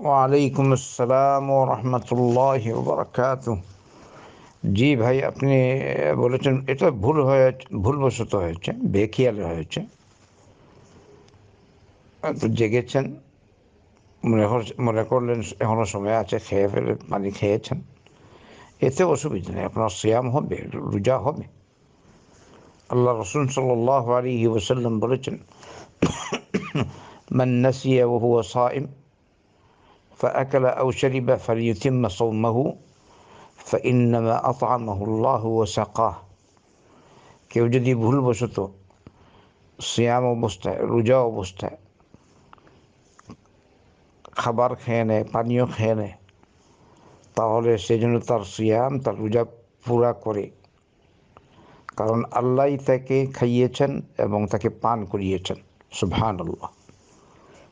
ওয়ালাইকুম আসসালাম ও রহমতুল্লাহ বরকাত জি ভাই আপনি বলেছেন এটা ভুল হয়ে ভুলবশত হয়েছে বেখিয়ালে হয়েছে তো জেগেছেন মনে হর- মনে করলেন এখনও সময় আছে খেয়ে ফেলে পানি খেয়েছেন এতে অসুবিধা নেই আপনার সিয়াম হবে রোজা হবে আল্লাহ রসুল সাল্লাহ আলী ওসাল্লাম বলেছেন من نسي وهو صائم فأكل أو شرب فليتم صومه فإنما أطعمه الله وسقاه কেউ যদি ভুলবশত সিয়াম অবস্থায় রোজা অবস্থায় খাবার খেয়ে নেয় পানীয় খেয়ে নেয় তাহলে সেই জন্য তার সিয়াম তার রোজা পুরা করে কারণ আল্লাহ তাকে খাইয়েছেন এবং তাকে পান করিয়েছেন সুবহান আল্লাহ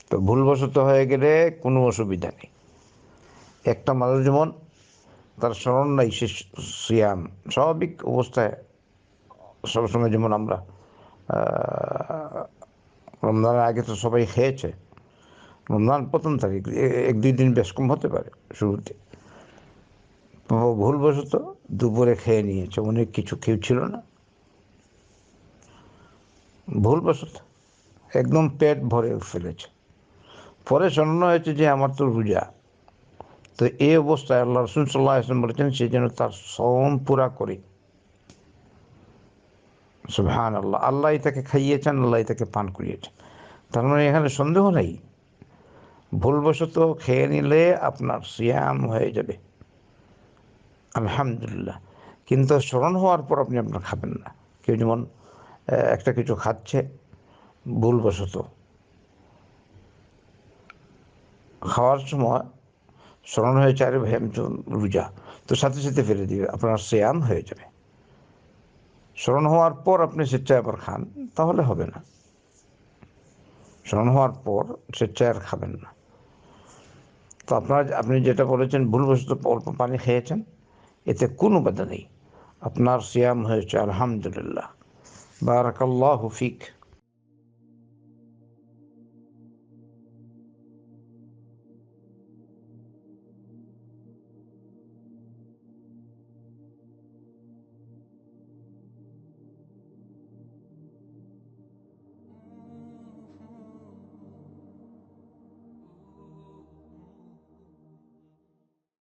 তো ভুলবশত হয়ে গেলে কোনো অসুবিধা নেই। একটা মানুষ যেমন তার স্মরণ নাই, সে সিয়াম স্বাভাবিক অবস্থায় সবসময় যেমন আমরা রমজানের আগে তো সবাই খেয়েছে। রমজান প্রথম তারিখ এক দুই দিন বেশ কম হতে পারে শুরুতে। ভুলবশত দুপুরে খেয়ে নিয়েছে, অনেক কিছু কেউ ছিল না। ভুলবশত একদম পেট ভরে ফেলেছে। পরে স্মরণ হয়েছে যে আমার তো রোজা। তো এই অবস্থায় আল্লাহ রসুল সাল্লাহ আসলাম বলেছেন, সে যেন তার সম পুরা করে। সুবহান আল্লাহ আল্লাহ তাকে খাইয়েছেন আল্লাহ তাকে পান করিয়েছেন। তার মানে এখানে সন্দেহ নেই। ভুলবশত খেয়ে নিলে আপনার সিয়াম হয়ে যাবে। আলহামদুলিল্লাহ। কিন্তু স্মরণ হওয়ার পর আপনি আপনার খাবেন না। কেউ যেমন একটা কিছু খাচ্ছে, ভুলবশত। খাওয়ার সময় স্মরণ হয়েছে আরে ভাই, আমি তো রোজা। তো সাথে সাথে ফেলে দিবে, আপনার শ্যাম হয়ে যাবে। স্মরণ হওয়ার পর আপনি স্বেচ্ছায় আবার খান, তাহলে হবে না। স্মরণ হওয়ার পর স্বেচ্ছায় আর খাবেন না। তো আপনার আপনি যেটা বলেছেন, ভুলবশত অল্প পানি খেয়েছেন, এতে কোনো বাধা নেই। আপনার সিয়াম হয়েছে, আলহামদুলিল্লাহ। বারাকাল্লাহু ফিক।